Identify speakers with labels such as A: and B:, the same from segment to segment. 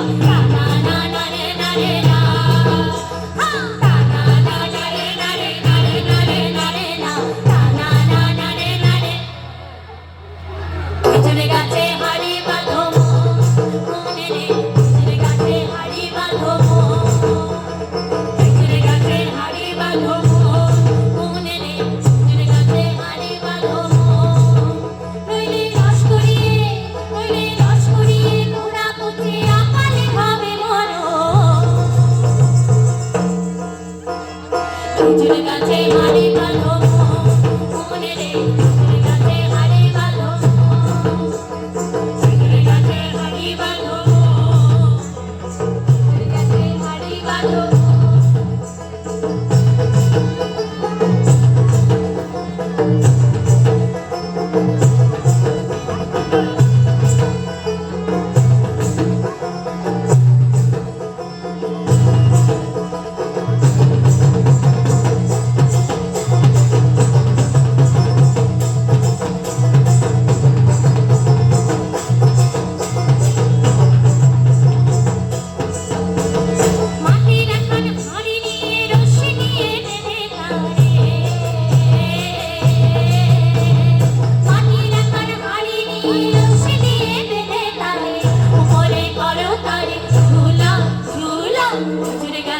A: Não, não. খেজুর গাছে হাড়ি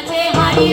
A: খেজুর গাছে হাড়ি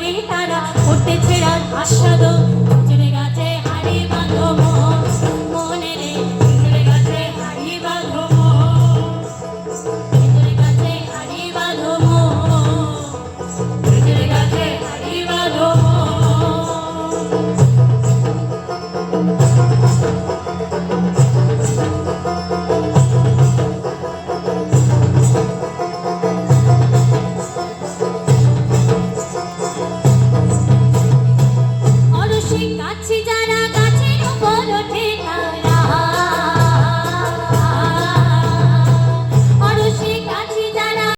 A: করে তারা করতেছে আস্বাদন।